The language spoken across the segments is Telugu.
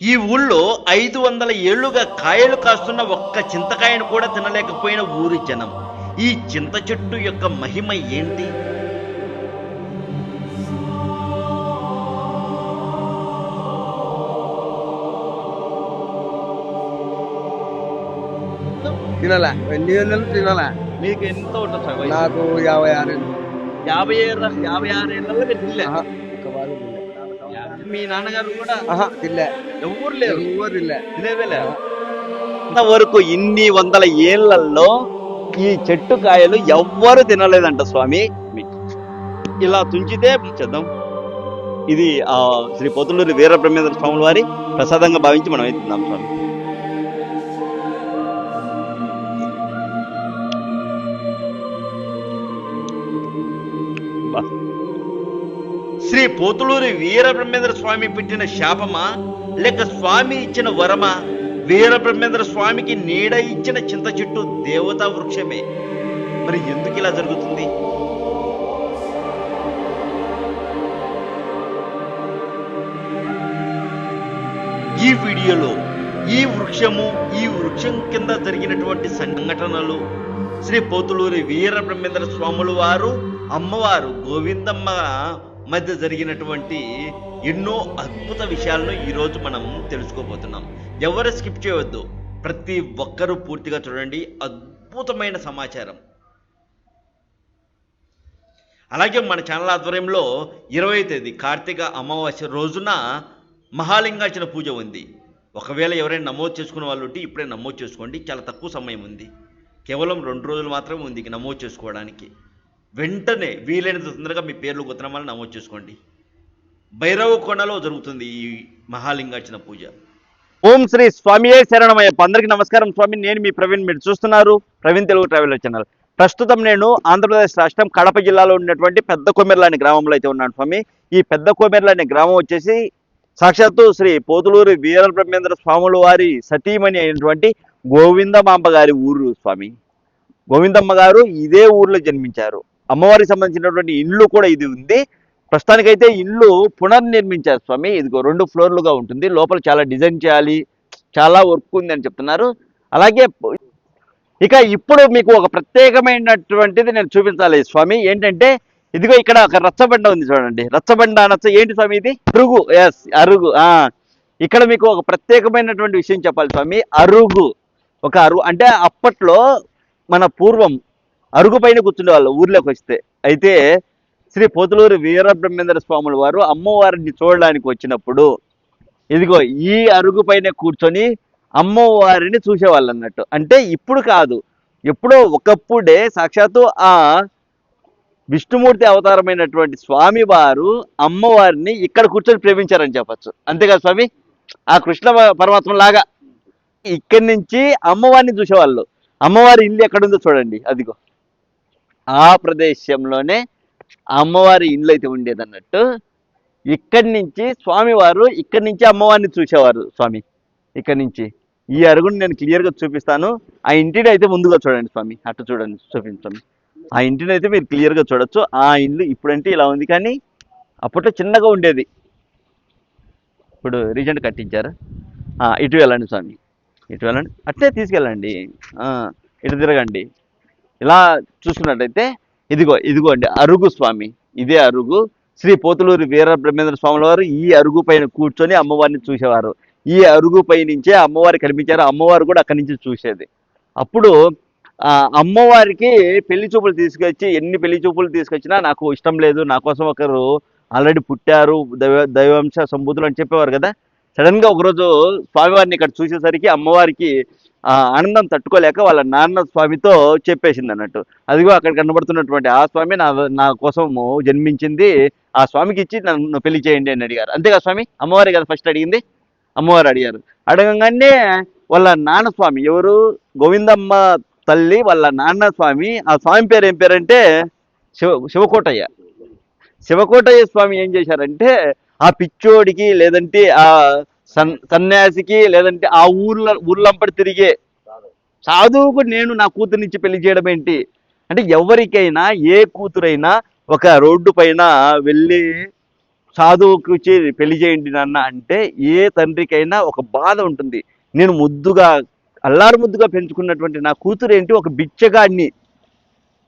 ఈ ఊళ్ళో ఐదు వందల ఏళ్ళుగా కాయలు కాస్తున్న ఒక్క చింతకాయను కూడా తినలేకపోయిన ఊరి జనం. ఈ చింత చెట్టు యొక్క మహిమ ఏంటి? తినాలా. ఎన్ని వందలు తినాలా? మీకు ఎంత ఉంటుంది నాకు యాభై ఆరు ఏళ్ళు. యాభై ఏళ్ళ యాభై ఆరు ఏళ్ళలో మీరు తినలే. మీ నాన్నగారు కూడా? తినలే. ఎవరు లేరు. ఎవరు తినలే తినేదేలే వరకు ఇన్ని వందల ఏళ్ళలో ఈ చెట్టు కాయలు ఎవ్వరు తినలేదంట స్వామి. ఇలా తుంచితే చేద్దాం. ఇది ఆ శ్రీ పొతులూరి వీరబ్రహ్మేంద్ర స్వాముల వారి ప్రసాదంగా భావించి మనం తిందాం స్వామి. శ్రీ పోతులూరి వీరబ్రహ్మేంద్ర స్వామి పెట్టిన శాపమా? లేక స్వామి ఇచ్చిన వరమ? వీరబ్రహ్మేంద్ర స్వామికి నీడ ఇచ్చిన చింత చెట్టు దేవతా వృక్షమే. మరి ఎందుకు ఇలా జరుగుతుంది? ఈ వీడియోలో ఈ వృక్షము ఈ వృక్షం కింద జరిగినటువంటి సంఘటనలు శ్రీ పోతులూరి వీరబ్రహ్మేంద్ర స్వాముల వారు అమ్మవారు గోవిందమ్మ మధ్య జరిగినటువంటి ఎన్నో అద్భుత విషయాలను ఈరోజు మనం తెలుసుకోబోతున్నాం. ఎవరు స్కిప్ చేయవద్దు ప్రతి ఒక్కరూ పూర్తిగా చూడండి. అద్భుతమైన సమాచారం. అలాగే మన ఛానల్ ఆధ్వర్యంలో ఇరవై తేదీ కార్తీక అమావాస్య రోజున మహాలింగార్చన పూజ ఉంది. ఒకవేళ ఎవరైనా నమోదు చేసుకున్న వాళ్ళు ఉంటే ఇప్పుడే నమోదు చేసుకోండి. చాలా తక్కువ సమయం ఉంది. కేవలం రెండు రోజులు మాత్రమే ఉంది నమోదు చేసుకోవడానికి. వెంటనే వీలైనంత తొందరగా మీ పేర్లు గోత్రమాలను నమోదు చేసుకోండి. భైరవ కొండలో జరుగుతుంది ఈ మహాలింగార్చన పూజ. ఓం శ్రీ స్వామియే శరణమయ్యప్ప అందరికీ నమస్కారం స్వామి. నేను మీ ప్రవీణ్. మీరు చూస్తున్నారు ప్రవీణ్ తెలుగు ట్రావెలర్ ఛానల్. ప్రస్తుతం నేను ఆంధ్రప్రదేశ్ రాష్ట్రం కడప జిల్లాలో ఉన్నటువంటి పెద్ద కొమెర్ల గ్రామంలో అయితే ఉన్నాను స్వామి. ఈ పెద్ద కొమెర్ల గ్రామం వచ్చేసి సాక్షాత్తు శ్రీ పోతులూరి వీరబ్రహ్మేంద్ర స్వాముల వారి సతీమణి అయినటువంటి గోవిందమాంబ గారి ఊరు స్వామి. గోవిందమ్మ గారు ఇదే ఊర్లో జన్మించారు. అమ్మవారికి సంబంధించినటువంటి ఇండ్లు కూడా ఇది ఉంది. ప్రస్తుతానికైతే ఇల్లు పునర్నిర్మించారు స్వామి. ఇదిగో రెండు ఫ్లోర్లుగా ఉంటుంది. లోపల చాలా డిజైన్ చేయాలి. చాలా వర్క్ ఉంది అని చెప్తున్నారు. అలాగే ఇక ఇప్పుడు మీకు ఒక ప్రత్యేకమైనటువంటిది నేను చూపించాలి స్వామి. ఏంటంటే ఇదిగో ఇక్కడ ఒక రచ్చబండ ఉంది చూడండి. రచ్చబండ అనొచ్చు. ఏంటి స్వామి ఇది? అరుగు. ఎస్ అరుగు. ఇక్కడ మీకు ఒక ప్రత్యేకమైనటువంటి విషయం చెప్పాలి స్వామి. అరుగు. ఒక అరుగు. అంటే అప్పట్లో మన పూర్వం అరుగు పైన కూర్చునే వాళ్ళు ఊర్లోకి వస్తే. అయితే శ్రీ పోతులూరు వీరబ్రహ్మేంద్ర స్వాముల వారు అమ్మవారిని చూడడానికి వచ్చినప్పుడు ఇదిగో ఈ అరుగు పైన కూర్చొని అమ్మవారిని చూసేవాళ్ళు అన్నట్టు. అంటే ఇప్పుడు కాదు ఎప్పుడో ఒకప్పుడే సాక్షాత్తు ఆ విష్ణుమూర్తి అవతారమైనటువంటి స్వామి వారు అమ్మవారిని ఇక్కడ కూర్చొని ప్రేమించారని చెప్పచ్చు. అంతేకాదు స్వామి? ఆ కృష్ణ పరమాత్మ లాగా. ఇక్కడి నుంచి అమ్మవారిని చూసేవాళ్ళు. అమ్మవారి ఇల్లు ఎక్కడుందో చూడండి అదిగో. ఆ ప్రదేశంలోనే అమ్మవారి ఇండ్లు అయితే ఉండేది అన్నట్టు ఇక్కడి నుంచి స్వామివారు ఇక్కడి నుంచి అమ్మవారిని చూసేవారు స్వామి. ఇక్కడి నుంచి. ఈ అరుగుని నేను క్లియర్గా చూపిస్తాను. ఆ ఇంటిని అయితే ముందుగా చూడండి స్వామి. అటు చూడండి చూపించండి స్వామి. ఆ ఇంటిని అయితే మీరు క్లియర్గా చూడొచ్చు. ఆ ఇల్లు ఇప్పుడంటే ఇలా ఉంది కానీ అప్పట్లో చిన్నగా ఉండేది. ఇప్పుడు రీసెంట్ కట్టించారు? ఇటు వెళ్ళండి స్వామి. ఇటు వెళ్ళండి. అట్లే తీసుకెళ్ళండి. ఇటు తిరగండి. ఇలా చూసుకున్నట్టయితే ఇదిగో ఇదిగో అండి అరుగు స్వామి. ఇదే అరుగు. శ్రీ పోతులూరి వీర బ్రహ్మేంద్ర స్వాముల వారు ఈ అరుగు పైన కూర్చొని అమ్మవారిని చూసేవారు. ఈ అరుగు పై నుంచే అమ్మవారు కనిపించారు. అమ్మవారు కూడా అక్కడి నుంచి చూసేది. అప్పుడు అమ్మవారికి పెళ్ళి చూపులు తీసుకొచ్చి ఎన్ని పెళ్ళి చూపులు తీసుకొచ్చినా నాకు ఇష్టం లేదు. నా కోసం ఒకరు ఆల్రెడీ పుట్టారు. దైవ దైవంశ సంబూతులు అని చెప్పేవారు కదా. సడన్గా ఒకరోజు స్వామివారిని ఇక్కడ చూసేసరికి అమ్మవారికి ఆనందం తట్టుకోలేక వాళ్ళ నాన్న స్వామితో చెప్పేసింది అన్నట్టు. అదిగో అక్కడ కనబడుతున్నటువంటి ఆ స్వామి నా నా కోసము జన్మించింది. ఆ స్వామికి ఇచ్చి నన్ను పెళ్ళి చేయండి అని అడిగారు. అంతేగా స్వామి? అమ్మవారి కదా ఫస్ట్ అడిగింది? అమ్మవారు అడిగారు. అడగంగానే వాళ్ళ నాన్న స్వామి ఎవరు? గోవిందమ్మ తల్లి వాళ్ళ నాన్న స్వామి. ఆ స్వామి పేరు ఏం పేరంటే శివ శివకోటయ్య. శివకోటయ్య స్వామి ఏం చేశారంటే ఆ పిచ్చోడికి లేదంటే ఆ సన్ సన్యాసికి లేదంటే ఆ ఊర్ల ఊర్లంపడి తిరిగే సాధువుకు నేను నా కూతురునిచ్చి పెళ్ళి చేయడం ఏంటి? అంటే ఎవరికైనా ఏ కూతురైనా ఒక రోడ్డు పైన వెళ్ళి సాధువుకి వచ్చి పెళ్ళి చేయండి నాన్న అంటే ఏ తండ్రికైనా ఒక బాధ ఉంటుంది. నేను ముద్దుగా అల్లారు ముద్దుగా పెంచుకున్నటువంటి నా కూతురు ఏంటి? ఒక బిచ్చగాడిని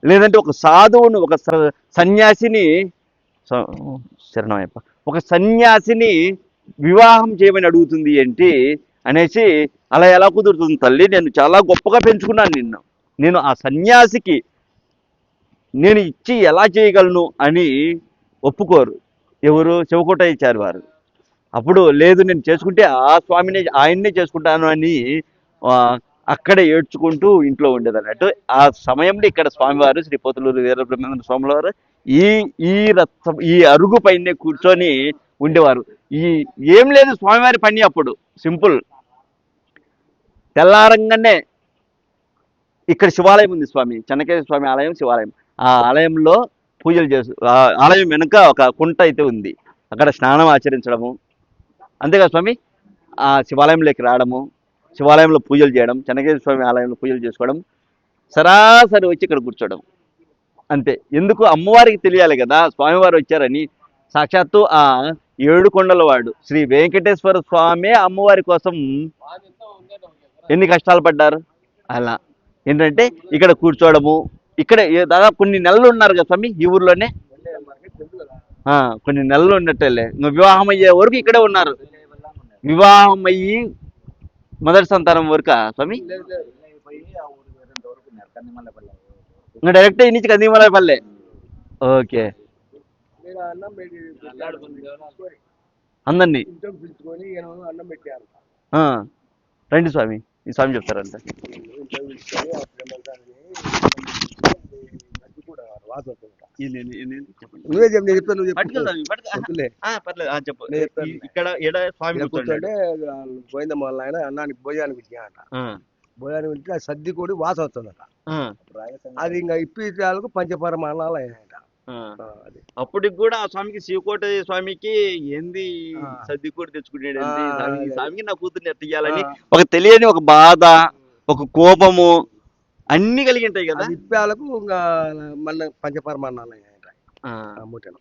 లేదంటే ఒక సాధువును ఒక స- సన్యాసిని స- శరణమయ్యప్ప. ఒక సన్యాసిని వివాహం చేయమని అడుగుతుంది ఏంటి అనేసి అలా ఎలా కుదురుతుంది? తల్లి నేను చాలా గొప్పగా పెంచుకున్నాను నిన్ను. నేను ఆ సన్యాసికి నేను ఇచ్చి ఎలా చేయగలను అని ఒప్పుకోరు. ఎవరు? శివకోటయ్యారు ఇచ్చారు వారు. అప్పుడు లేదు నేను చేసుకుంటే ఆ స్వామిని ఆయన్నే చేసుకుంటాను అని అక్కడే ఏడ్చుకుంటూ ఇంట్లో ఉండేది అన్నట్టు ఆ సమయంలో ఇక్కడ స్వామివారు శ్రీ పోతులూరు వీరబ్రహ్మేంద్ర స్వాముల వారు ఈ ఈ రథం ఈ అరుగు పైనే కూర్చొని ఉండేవారు. ఈ ఏం లేదు స్వామివారి పని అప్పుడు. సింపుల్. తెల్లారంగానే ఇక్కడ శివాలయం ఉంది స్వామి. చెన్నకేశ్వర స్వామి ఆలయం శివాలయం. ఆ ఆలయంలో పూజలు చేసు ఆ ఆలయం వెనుక ఒక కుంట అయితే ఉంది. అక్కడ స్నానం ఆచరించడము. అంతేగా స్వామి? ఆ శివాలయంలోకి రావడము శివాలయంలో పూజలు చేయడం చెన్నకేశ్వర స్వామి ఆలయంలో పూజలు చేసుకోవడం సరాసరి వచ్చి ఇక్కడ కూర్చోవడం. అంతే. ఎందుకు? అమ్మవారికి తెలియాలి కదా. స్వామివారు వచ్చారని. సాక్షాత్తు ఆ ఏడు కొండల వాడు. శ్రీ వెంకటేశ్వర స్వామి అమ్మవారి కోసం ఎన్ని కష్టాలు పడ్డారు? అలా. ఏంటంటే ఇక్కడ కూర్చోవడము ఇక్కడ దాదాపు కొన్ని నెలలు ఉన్నారు కదా స్వామి ఈ ఊర్లోనే? ఆ, కొన్ని నెలలు ఉన్నట్టేలే. వివాహం అయ్యే వరకు ఇక్కడే ఉన్నారు. వివాహం అయ్యి మొదటి సంతానం వరకు స్వామి ఇంకా డైరెక్ట్ ఈ నుంచి కందిమలపల్లె ఓకే నేను అన్నం పెట్టి అందరినీ ఇంట్లో పిలుచుకొని ఈయన అన్నం పెట్టారు ఆ, రండి స్వామి ఈ స్వామి చెప్తారంట ఇంట్లో పిలుచుకొని అప్పుడు ఏమంటారని అది కూడా వాసన వస్తుంది. నువ్వే చెప్పు నేను చెప్తాను నువ్వు. చెప్పు. ఇక్కడ ఈడ స్వామి కూర్చోంటే ఆయన అన్నానికి భోజనానికి ఇచ్చాయట ఆ, భోజనానికి ఇచ్చి ఆ సర్ది కూడా వాసన వస్తుందట. అది ఇంకా ఇప్పించాలకు పంచపరమాణాలు అది. అప్పటికి కూడా ఆ స్వామికి శివకోట స్వామికి ఏంది. సర్ది కూడా తెచ్చుకునేది అదే. స్వామికి నా కూతుర్ని ఎట్ట ఇయ్యాలని ఆ, ఒక తెలియని ఒక బాధ ఒక కోపము అన్ని కలిగి ఉంటాయి కదా ఇప్పాలకు ఇంకా మళ్ళీ పంచపరమాణాలు అయ్యాయట ఆ, ఆ మూటను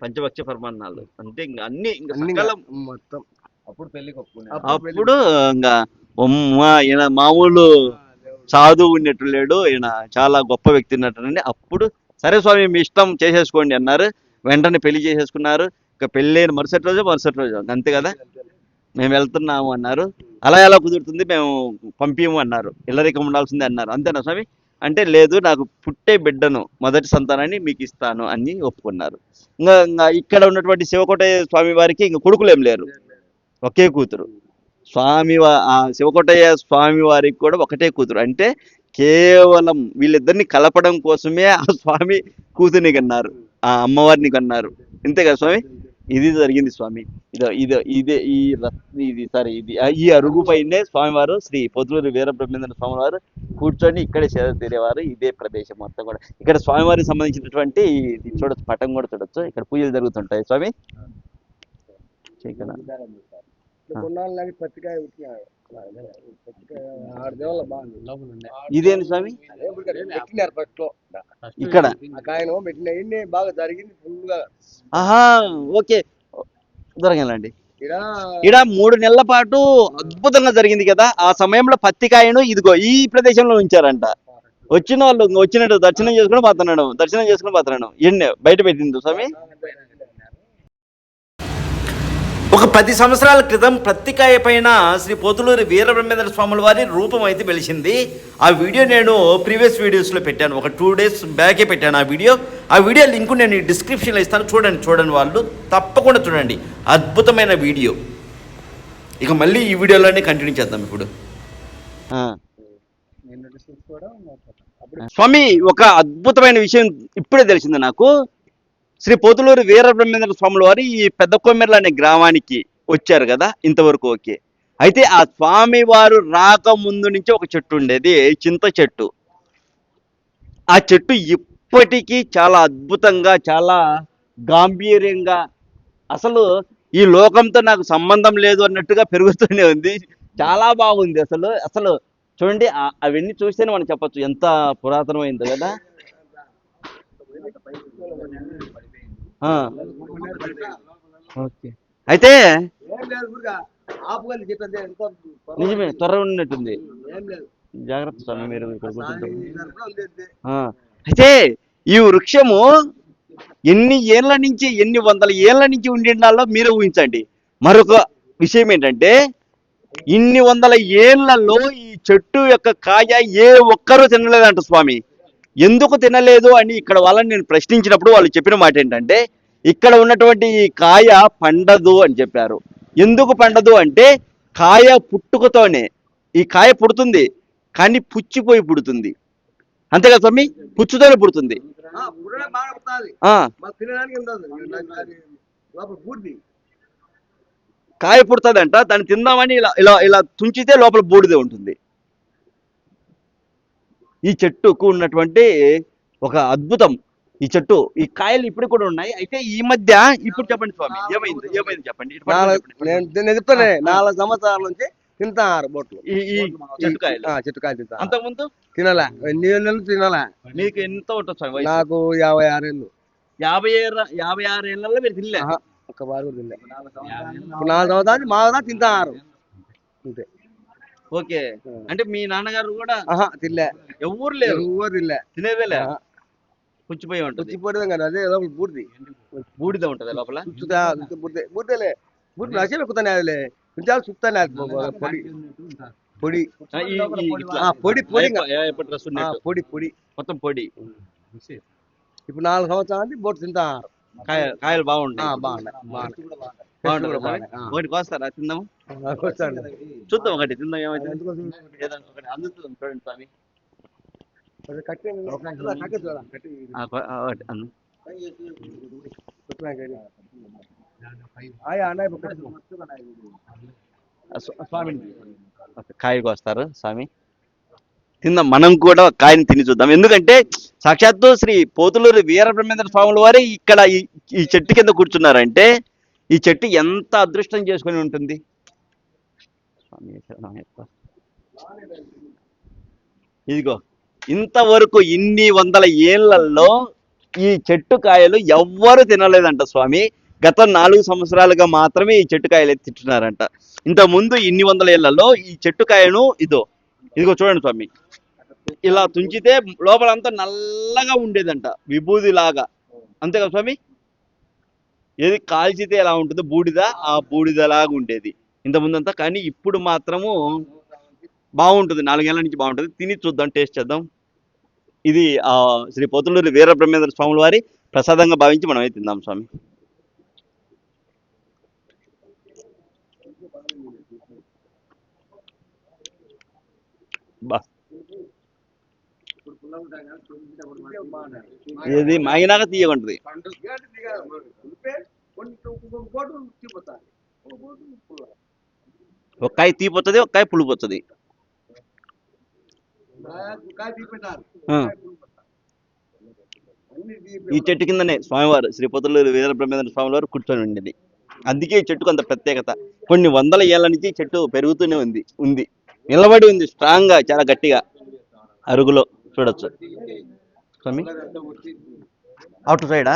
పంచభక్ష పరమాన్నాలు అంటే ఇంకా అన్ని ఇంకా మొత్తం. అప్పుడు ఒప్పుకునే అప్పుడు ఇంకా ఉమ్మ ఈయన మామూలు సాధువు ఉన్నట్టు లేడు. ఈయన చాలా గొప్ప వ్యక్తి ఉన్నట్టు అప్పుడు సరే స్వామి మీ ఇష్టం చేసేసుకోండి అన్నారు. వెంటనే పెళ్ళి చేసేసుకున్నారు. ఇక పెళ్ళైన మరుసటి రోజు మరుసటి రోజు. అంతే కదా? మేము వెళ్తున్నాము అన్నారు. అలా ఎలా కుదురుతుంది మేము పంపించము అన్నారు. ఇల్లరికం ఉండాల్సిందే అన్నారు. అంతేనా స్వామి? అంటే లేదు నాకు పుట్టే బిడ్డను మొదటి సంతానాన్ని మీకు ఇస్తాను అని ఒప్పుకున్నారు. ఇంకా ఇంకా ఇక్కడ ఉన్నటువంటి శివకోటయ్య స్వామి వారికి ఇంకా కొడుకులు లేరు. ఒకే కూతురు. స్వామి ఆ శివకోటయ్య స్వామి వారికి కూడా ఒకటే కూతురు. అంటే కేవలం వీళ్ళిద్దరిని కలపడం కోసమే ఆ స్వామి కూతుర్ని కన్నారు. ఆ అమ్మవారిని కన్నారు. ఇంతే కదా స్వామి? ఇది జరిగింది స్వామి. ఇదో ఇదో ఇదే ఈ ఇది సారీ ఇది ఈ అరుగు పైనే స్వామివారు శ్రీ పొద్దులూరు వీరబ్రహ్మేంద్ర స్వామి వారు కూర్చొని ఇక్కడే సేద తీరేవారు. ఇదే ప్రదేశం మొత్తం కూడా. ఇక్కడ స్వామివారికి సంబంధించినటువంటి ఇది చూడొచ్చు పటం కూడా చూడొచ్చు. ఇక్కడ పూజలు జరుగుతుంటాయి స్వామి. ఇక్కడ కొన్నాళ్ళు లాగి పత్రికాయ ఉట్టినాడు పత్రికాయ ఆరు దేవుళ్ళ బాగుంది ఇదేంటి స్వామి? పెట్టినారు ఫస్ట్లో ఇక్కడ. పెట్టిన బాగా జరిగింది ఫుల్గా ఆహా ఓకే. దొరకాలండి ఇక్కడ ఇక్కడ మూడు నెలల పాటు అద్భుతంగా జరిగింది కదా. ఆ సమయంలో పత్తికాయను ఇదిగో ఈ ప్రదేశంలో ఉంచారంట. వచ్చిన వాళ్ళు వచ్చినట్టు దర్శనం చేసుకుని పోతున్నాడు. దర్శనం చేసుకుని పోతున్నాడు. ఎన్ని? బయట పెట్టింది స్వామి? ఒక పది సంవత్సరాల క్రితం ప్రత్తికాయ పైన శ్రీ పోతులూరి వీరబ్రహ్మేంద్ర స్వాముల వారి రూపం అయితే వెలిసింది. ఆ వీడియో నేను ప్రీవియస్ వీడియోస్లో పెట్టాను. ఒక టూ డేస్ బ్యాకే పెట్టాను ఆ వీడియో. ఆ వీడియో లింక్ నేను డిస్క్రిప్షన్లో ఇస్తాను. చూడండి చూడండి వాళ్ళు. తప్పకుండా చూడండి. అద్భుతమైన వీడియో. ఇక మళ్ళీ ఈ వీడియోలోనే కంటిన్యూ చేద్దాం ఇప్పుడు. స్వామి ఒక అద్భుతమైన విషయం ఇప్పుడే తెలిసింది నాకు. శ్రీ పోతులూరు వీరబ్రహ్మేంద్ర స్వాముల వారు ఈ పెద్ద కొమ్మెర్ల అనే గ్రామానికి వచ్చారు కదా ఇంతవరకు ఓకే. అయితే ఆ స్వామి వారు రాక ముందు నుంచి ఒక చెట్టు ఉండేది చింత చెట్టు. ఆ చెట్టు ఇప్పటికీ చాలా అద్భుతంగా చాలా గాంభీర్యంగా అసలు ఈ లోకంతో నాకు సంబంధం లేదు అన్నట్టుగా పెరుగుతూనే ఉంది. చాలా బాగుంది అసలు. అసలు చూడండి అవన్నీ చూస్తేనే మనం చెప్పొచ్చు ఎంత పురాతనమైందో కదా. ఓకే. అయితే నిజమే త్వర ఉన్నట్టుంది ఏం లేదు. జాగ్రత్త స్వామి మీరు అయితే ఈ వృక్షము ఎన్ని ఏళ్ళ నుంచి ఎన్ని వందల ఏళ్ళ నుంచి ఉండిండాలో మీరే ఊహించండి. మరొక విషయం ఏంటంటే ఇన్ని వందల ఏళ్ళలో ఈ చెట్టు యొక్క కాయ ఏ ఒక్కరూ తినలేదంట స్వామి. ఎందుకు తినలేదు అని ఇక్కడ వాళ్ళని నేను ప్రశ్నించినప్పుడు వాళ్ళు చెప్పిన మాట ఏంటంటే ఇక్కడ ఉన్నటువంటి ఈ కాయ పండదు అని చెప్పారు. ఎందుకు పండదు అంటే కాయ పుట్టుకతోనే. ఈ కాయ పుడుతుంది కానీ పుచ్చిపోయి పుడుతుంది. అంతే కదా స్వామి? పుచ్చుతోనే పుడుతుంది. కాయ పుడుతుందంట దాన్ని తిందామని ఇలా ఇలా ఇలా తుంచితే లోపల బూడిదే ఉంటుంది. ఈ చెట్టుకు ఉన్నటువంటి ఒక అద్భుతం. ఈ చెట్టు ఈ కాయలు ఇప్పుడు కూడా ఉన్నాయి. అయితే ఈ మధ్య ఇప్పుడు చెప్పండి స్వామి ఏమైంది? ఏమైంది చెప్పండి. నేను చెప్తానే నాలుగు సంవత్సరాల నుంచి తింటారు బొట్లు. ఈ చెట్టు కాయలు. తింటా అంతకుముందు? తినలే. ఎన్ని నెలలు తినాలా. మీకు ఎంత ఉంటుంది స్వామి? నాకు యాభై ఆరేళ్ళు యాభై ఏళ్ళ యాభై ఆరు ఏళ్ళలో మీరు తినలే. ఒక్క బారు కూడా తినలే. నాలుగు సంవత్సరాలు మాగా తింటారు అంతే. ఓకే అంటే మీ నాన్నగారు కూడా ఆహా తినలే ఎవరు లేరు ఎవరు తినలే తినేదేలే ఆహా. పుచ్చిపోయి ఉంటుంది పుచ్చిపోతుంది కదా అదే లోపల పూర్తి బూడిద ఉంటది లోపల చుట్టా బుర్దే బుర్దేలే బుర్ది నష్టం ఎక్కుతానే అదిలే కొంచెం చుట్టానే అది పొడి పొడి ఆ, ఈ- ఈ ఇట్లా. ఆ, పొడి పొడి ఇంకా. ఏ- ఎప్పుడు డ్రెస్ ఆ, ఉన్నట్టు పొడి పొడి మొత్తం పొడి ఇప్పుడు నాలుగు సంవత్సరాలు బొట్టు తింటారు కాయ కాయలు ఆ, బాగుంటాయి. బాగున్నాయి. ఒకటి కోస్తారా తిందాము. చూద్దాం ఒకటి. తిందాం ఏమైతే ఎందుకోసం? ఏదో ఒకటి అందుతుంది చూడండి స్వామి. అది కట్టి ఇలా కట్టి చూడాలి, కట్టి ఆ, కొ- ఆ, ఒకటి అందు. కొట్టుకున్నాక ఇది. ఆయా, అన్నయ్య ఇప్పుడు కట్టు. ఆ, స్వా- స్వామిని. ఒక కాయ కోస్తారు స్వామి. తిందాం. మనం కూడా కాయని తిని చూద్దాం. ఎందుకంటే సాక్షాత్తు శ్రీ పోతులూరి వీరబ్రహ్మేంద్ర స్వాముల వారే ఇక్కడ ఈ- చెట్టు కింద కూర్చున్నారంటే ఈ చెట్టు ఎంత అదృష్టం చేసుకొని ఉంటుంది? ఇదిగో ఇంతవరకు ఇన్ని వందల ఏళ్ళలో ఈ చెట్టు కాయలు ఎవ్వరు తినలేదంట స్వామి. గత నాలుగు సంవత్సరాలుగా మాత్రమే ఈ చెట్టు కాయలు తింటున్నారంట. ఇంతకుముందు ముందు ఇన్ని వందల ఏళ్ళలో ఈ చెట్టు కాయను ఇదో ఇదిగో చూడండి స్వామి. ఇలా తుంచితే లోపలంతా నల్లగా ఉండేదంట విభూది లాగా అంతే కదా స్వామి? ఏది కాల్చితే ఎలా ఉంటుందో బూడిద ఆ బూడిద లాగా ఉండేది. ఇంతకుముందంతా కానీ ఇప్పుడు మాత్రము బాగుంటుంది. నాలుగేళ్ళ నుంచి బాగుంటుంది. తిని చూద్దాం టేస్ట్ చేద్దాం. ఇది ఆ శ్రీ పోతులూరి వీరబ్రహ్మేంద్ర స్వాముల వారి ప్రసాదంగా భావించి మనమే తిందాం స్వామి. బా ఇది మాగినాక తీయకుంటుంది పండు గేటు దిగాలి. ఉడిపే, కొన్ని ఇంకొక బోటు తిప్పుతారు. ఒక ఇది మాగినాక ఒక ఒక్కాయ తీపోతుంది ఒక్కాయ పులిపోతుంది ఈ చెట్టు కిందనే స్వామివారు శ్రీ పొతులూరు వీరబ్రహ్మేంద్ర స్వామి వారు కూర్చొని ఉండేది. అందుకే ఈ చెట్టుకు అంత ప్రత్యేకత. కొన్ని వందల ఏళ్ళ నుంచి చెట్టు పెరుగుతూనే ఉంది ఉంది. నిలబడి ఉంది స్ట్రాంగ్గా చాలా గట్టిగా. అరుగులో. చూడొచ్చు. స్వామి? అవుట్ సైడా?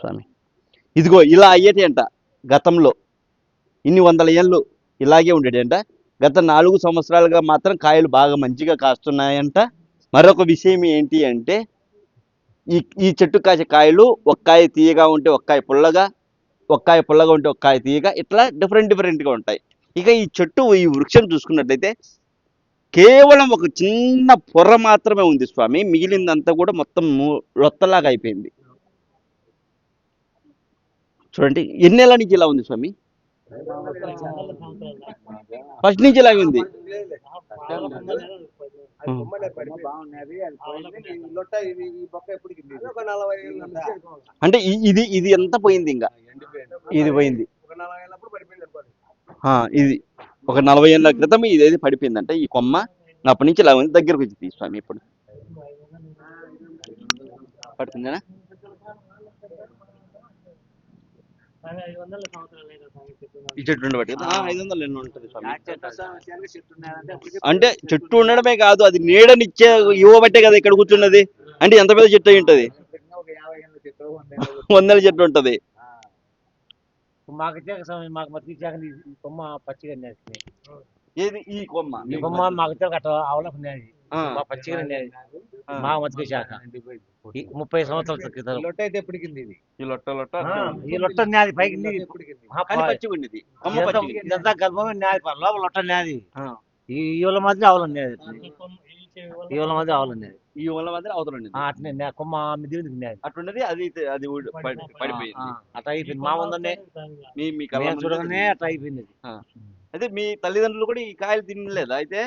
స్వామి. ఇదిగో ఇలా అయ్యేటి అంట గతంలో. ఇన్ని వందల ఏళ్ళు ఇలాగే ఉండేటి అంట గత నాలుగు సంవత్సరాలుగా మాత్రం కాయలు బాగా మంచిగా కాస్తున్నాయంట. మరొక విషయం ఏంటి అంటే ఈ ఈ చెట్టు కాసే కాయలు ఒక్కాయ తీయగా ఉంటే ఒక్కాయ పుల్లగా ఒక్కాయ పుల్లగా ఉంటే ఒక్కాయ తీయగా ఇట్లా డిఫరెంట్ డిఫరెంట్గా ఉంటాయి. ఇక ఈ చెట్టు ఈ వృక్షం చూసుకున్నట్లయితే కేవలం ఒక చిన్న పొర మాత్రమే ఉంది స్వామి. మిగిలిందంతా కూడా మొత్తం రొత్తలాగా అయిపోయింది. చూడండి ఎన్నేళ్ళ నుంచి ఇలా ఉంది స్వామి? ఫస్ట్ నుంచి ఇలాగే ఉంది. అంటే ఇది ఇది ఎంత పోయింది ఇంకా? ఇది పోయింది. ఇది ఒక నలభై ఏళ్ళ క్రితం ఇది ఏది పడిపోయిందంట ఈ కొమ్మ అప్పటి నుంచి ఇలా ఉంది దగ్గరకు వచ్చి స్వామి ఇప్పుడు. పడుతుందేనా? ఈ చెట్టు ఉండబట్టి కదా? ఆ, ఐదు వందలు ఎన్నో ఉంటుంది స్వామి. అంటే చెట్టు ఉండడమే కాదు అది నీడనిచ్చే ఇవ్వబట్టే కదా ఇక్కడ కూర్చున్నది. అంటే ఎంత పెద్ద చెట్టు అయి ఉంటది? వందల చెట్టు ఉంటది. మాకు ఇచ్చాక సమయం మాకు మతికి ఇచ్చాక ఈ కొమ్మ పచ్చిగా నేర్చుకుని ఏది? ఈ కొమ్మ. ఈ కొమ్మ మాకు ఇచ్చాక అట్లా అవలకు నేది. మా పచ్చిగా నేది. మా మతికి ఈ ముప్పై సంవత్సరాల క్రితం. లొట్ట అయితే ఎప్పటికింది ఇది? ఈ లొట్ట లొట్ట. ఈ లొట్ట నేది పైకి పచ్చిగా ఉండేది ఇదంతా- గర్భమే నేది లోపల లొట్ట నేది. ఈ ఇవాళ మధ్య ఆవులు నేది ఇవాళ మధ్య ఆవులు ఈ వాళ్ళ మధ్య అవతల ఉండేది. ఆ, అట్నే నే- కొమ్మ నేది అట్లున్నది అది. అది పడిపోయింది. అట్లా అయిపోయింది. మా ముందనే మీ మీ చూడగానే అట్లా అయిపోయింది అయితే మీ తల్లిదండ్రులు కూడా ఈ కాయలు తినలేదా అయితే?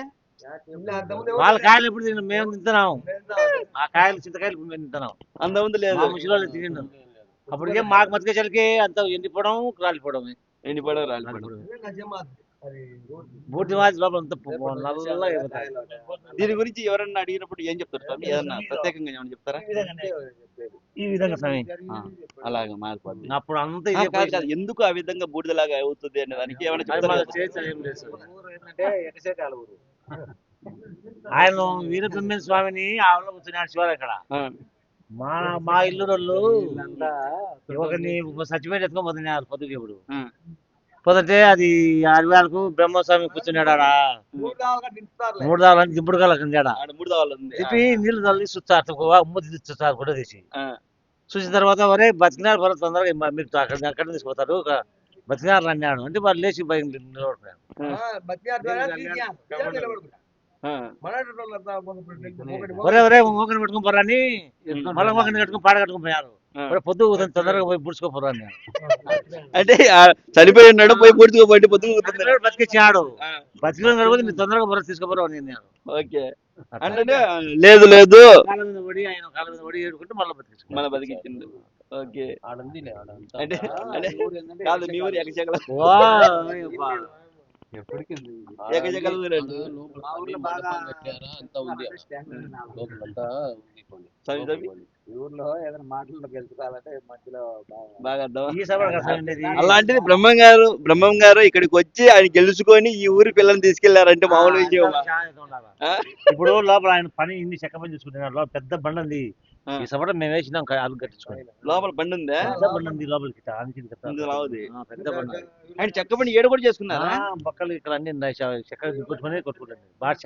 వాళ్ళ కాయలు ఎప్పుడు తిన్నాం మేము తింటున్నాం. ఆ కాయలు చింతకాయలు మేము తింటున్నాం. అంత ముందు లేదు ముసలి తిండు అప్పటికే మాకు మతికేసరికి అంత ఎండిపోవడం రాలిపోవడం ఎండిపోవడం రాలిపోవడం. బూటి మాది లోపల అంతా నల్లగా అయిపోతాయి. దీని గురించి ఎవరన్నా అడిగినప్పుడు ఏం చెప్తారు స్వామి ఏదన్నా ప్రత్యేకంగా ఏమన్నా చెప్తారా? ఈ విధంగా ఆ, అలాగే మారిపోద్ది. అప్పుడు అంతా కాదు, కాదు. ఎందుకు ఆ విధంగా బూడిదలాగా అవుతుంది అనే దానికి ఏమైనా చెప్తారా. ఆయన వీరబ్రహ్మేంద్ర స్వామిని ఆవిడ కూర్చున్నాడు శివారు అక్కడ. మా మా ఇల్లు వాళ్ళు ఒకరిని సత్యమైన ఎత్తుకొని పోతున్నారు పొద్దుకి ఇప్పుడు. ఆ, పోతుంటే అది అడవాళ్ళకు బ్రహ్మస్వామి కూర్చున్నాడు ఆడ మూడు దాని దింపుడు కల కింద ఆడ మూడు దావాలు ఉంది. తిప్పి నీళ్ళు తల్లి చూస్తారు ముద్దు చూస్తారు కూడా తీసి. ఆ, చూసిన తర్వాత ఒరే బతికినారు పర్వాలేదు తొందరగా మీరు అక్కడ అక్కడ తీసుకుపోతారు ఒక బతికినారు అన్నాడు. అంటే వాళ్ళు లేచి బయట మోకని పెట్టుకుని పోరా అని మళ్ళీ మోకని కట్టుకుని పాడ కట్టుకుని పోయారు. పొద్దు ఉదయం తొందరగా పోయి పుడుచుకోపోరా అన్నాడు అంటే చనిపోయి ఉన్నాడు పోయి పూర్తిగా పొద్దు బతికిచ్చాడు. బతికిన మీరు తొందరగా పొర తీసుకోపోరా అన్నాడు ఓకే. అంటే లేదు లేదు. కాళ్ళ మీద పడి ఆయన కాళ్ళ మీద పడి ఏడుకుంటే మళ్ళీ బతికించుకున్నాడు. మన బతికించిండు ఓకే. అంటే అంటే కాదు మీ ఊరు ఎగచగల అలాంటిది బ్రహ్మం గారు బ్రహ్మం గారు ఇక్కడికి వచ్చి ఆయన గెలుచుకొని ఈ ఊరి పిల్లల్ని తీసుకెళ్ళారంటే మామూలు విషయం? ఇప్పుడు లోపల ఆయన పని ఇన్ని చెక్క పని చూసుకుంటున్నాడు లోపల పెద్ద బండ. ఈ సపట మేము వేసినాం అలుగు కట్టించుకోండి లోపల బండి ఉందా పెద్ద బండ. ఉంది లోపలికి పెద్ద బండ. ఆయన చెక్క బండి ఏడు కూడా చేసుకున్నారా? ఆ, బక్కలు ఇక్కడ అన్ని చెక్క కొట్టుకొని కొట్టుకుంటుంది భాష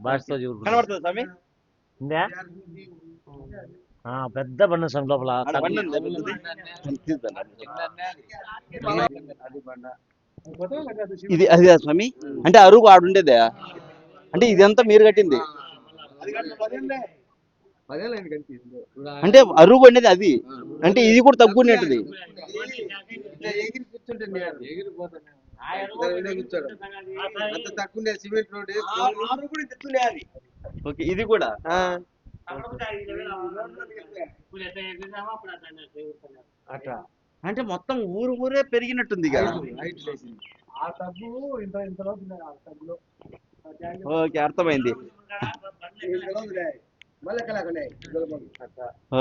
భాషతో కనబడుతుంది స్వామి? ఉందా? ఆ, పెద్ద బండ ఉంది స్వామి లోపల? ఇది అది కాదు స్వామి. అంటే అరుగు ఆడుండేదే? అంటే ఇదంతా మీరు కట్టింది. అంటే అరుగు అనేది అది. అంటే ఇది కూడా తగ్గునేటిది ఓకే ఇది కూడా? అట్లా. అంటే మొత్తం ఊరు ఊరే పెరిగినట్టుంది కదా ఓకే అర్థమైంది.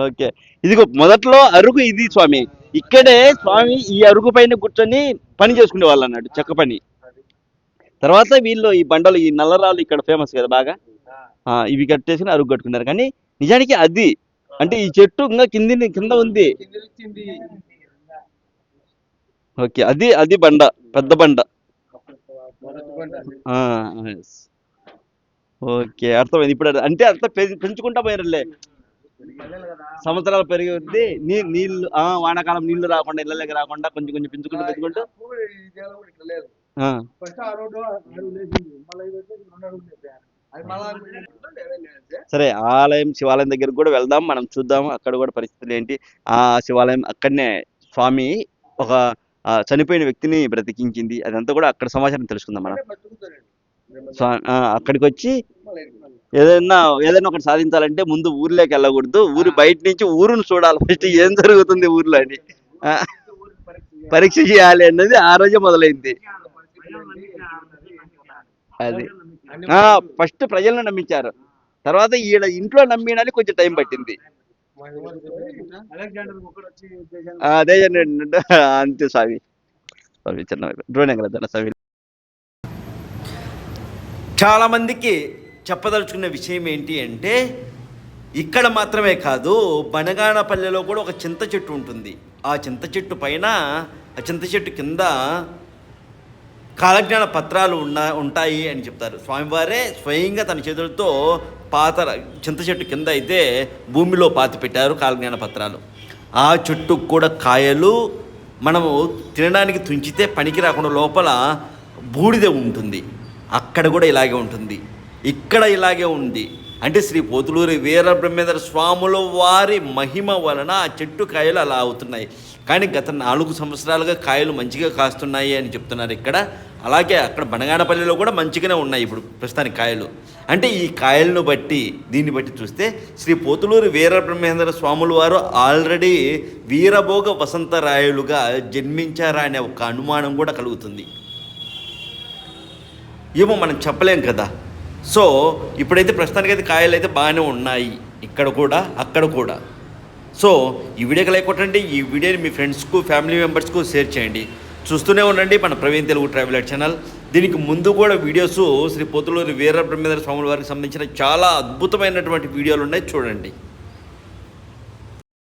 ఓకే. ఇదిగో మొదట్లో అరుగు ఇది స్వామి. ఇక్కడే స్వామి ఈ అరుగు పైన కూర్చొని పని చేసుకునే వాళ్ళు అన్నాడు చెక్క పని. తర్వాత వీళ్ళు ఈ బండలు ఈ నల్లరాళ్ళు ఇక్కడ ఫేమస్ కదా బాగా? ఇవి కట్టేసుకుని అరుగు కట్టుకున్నారు. కానీ నిజానికి అది అంటే ఈ చెట్టు ఇంకా కింది కింద ఉంది. ఓకే అది అది బండ పెద్ద బండ మొదటి బండ ఆ, yes. ఓకే అర్థమైంది. ఇప్పుడు అంటే అంత పెంచుకుంటా పోయినలే సంవత్సరాలు పెరిగి ఉంది నీ- నీళ్ళు ఆ, వానాకాలం నీళ్ళు రాకుండా ఇళ్ళకి రాకుండా కొంచెం కొంచెం పెంచుకుంటూ పెంచుకుంటూ. సరే ఆలయం శివాలయం దగ్గరకు కూడా వెళ్దాం. మనం చూద్దాం అక్కడ కూడా పరిస్థితులు ఏంటి. ఆ శివాలయం అక్కడనే స్వామి ఒక చనిపోయిన వ్యక్తిని బ్రతికించింది. అదంతా కూడా అక్కడ సమాచారం తెలుసుకుందాం మనం. అక్కడికి వచ్చి ఏదైనా ఏదైనా ఒకటి సాధించాలంటే ముందు ఊర్లోకి వెళ్ళకూడదు. ఊరు బయట నుంచి ఊరును చూడాలి ఫస్ట్ ఏం జరుగుతుంది ఊర్లో అని. పరీక్ష చేయాలి అన్నది ఆ రోజే మొదలైంది. అది. ఫస్ట్ ప్రజలను నమ్మించారు. తర్వాత ఈడ ఇంట్లో నమ్మినానికి కొంచెం టైం పట్టింది. అదే. అంతే స్వామి. స్వామి చిన్న డ్రోన్ స్వామి. చాలామందికి చెప్పదలుచుకున్న విషయం ఏంటి అంటే ఇక్కడ మాత్రమే కాదు బనగానపల్లెలో కూడా ఒక చింత చెట్టు ఉంటుంది. ఆ చింత చెట్టు పైన ఆ చింత చెట్టు కింద కాలజ్ఞాన పత్రాలు ఉన్న ఉంటాయి అని చెప్తారు. స్వామివారే స్వయంగా తన చేతులతో పాత చింత చెట్టు కింద అయితే భూమిలో పాతి పెట్టారు కాలజ్ఞాన పత్రాలు. ఆ చెట్టుకు కూడా కాయలు మనము తినడానికి తుంచితే పనికి రాకుండా లోపల బూడిద ఉంటుంది. అక్కడ కూడా ఇలాగే ఉంటుంది. ఇక్కడ ఇలాగే ఉంది. అంటే శ్రీ పోతులూరి వీరబ్రహ్మేంద్ర స్వాముల వారి మహిమ వలన ఆ చెట్టు కాయలు అలా అవుతున్నాయి. కానీ గత నాలుగు సంవత్సరాలుగా కాయలు మంచిగా కాస్తున్నాయి అని చెప్తున్నారు ఇక్కడ. అలాగే అక్కడ బనగానపల్లిలో కూడా మంచిగానే ఉన్నాయి ఇప్పుడు ప్రస్తుతానికి కాయలు. అంటే ఈ కాయలను బట్టి దీన్ని బట్టి చూస్తే శ్రీ పోతులూరి వీరబ్రహ్మేంద్ర స్వాముల వారు ఆల్రెడీ వీరభోగ వసంతరాయులుగా జన్మించారా అనే ఒక అనుమానం కూడా కలుగుతుంది. ఏమో మనం చెప్పలేం కదా. సో ఇప్పుడైతే ప్రస్తుతానికి అయితే కాయలు అయితే బాగానే ఉన్నాయి. ఇక్కడ కూడా అక్కడ కూడా. సో ఈ వీడియోకి లైక్ కొట్టండి. ఈ వీడియోని మీ ఫ్రెండ్స్కు ఫ్యామిలీ మెంబర్స్కు షేర్ చేయండి. చూస్తూనే ఉండండి మన ప్రవీణ్ తెలుగు ట్రావెలర్ ఛానల్. దీనికి ముందు కూడా వీడియోస్ శ్రీ పోతులూరి వీర బ్రహ్మేంద్ర స్వాముల వారికి సంబంధించిన చాలా అద్భుతమైనటువంటి వీడియోలు ఉన్నాయి. చూడండి.